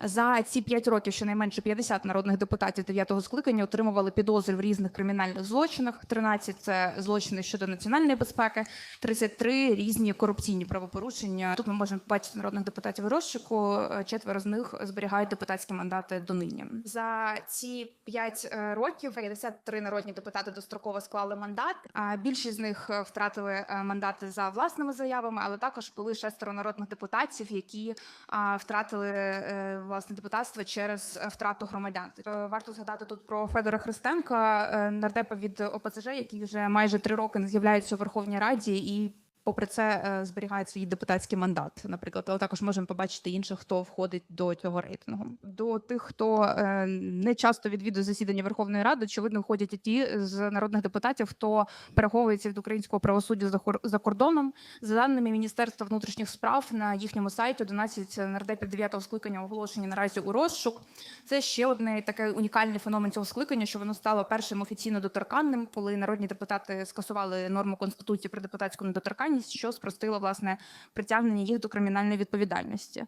За ці 5 років щонайменше 50 народних депутатів 9-го скликання отримували підозри в різних кримінальних злочинах. 13 – це злочини щодо національної безпеки, 33 – різні корупційні правопорушення. Тут ми можемо бачити народних депутатів розшуку. Е, Четверо з них зберігають депутатські мандати донині. За ці 5 років 53 народні депутати достроково склали мандат. А більшість з них е, втратили е, мандати за власними заявами, але також були шестеро народних депутатів, які втратили е, власне депутатство через е, втрату громадянства. Е, Варто згадати тут про Федора Христенка, е, нардепа від ОПЦЖ, який вже майже три роки не з'являється у Верховній Раді і. Попри це е, зберігає свій депутатський мандат, наприклад, але також можемо побачити інших, хто входить до цього рейтингу. До тих, хто е, не часто відвідує засідання Верховної Ради, очевидно, входять і ті з народних депутатів, хто переховується від українського правосуддя за кордоном. За даними Міністерства внутрішніх справ на їхньому сайті 11 нардепів 9-го скликання оголошені наразі у розшук. Це ще одне такий унікальний феномен цього скликання, що воно стало першим офіційно доторканним, коли народні депутати скасували норму конституції про депутатську недоторканність, що спростило власне притягнення їх до кримінальної відповідальності.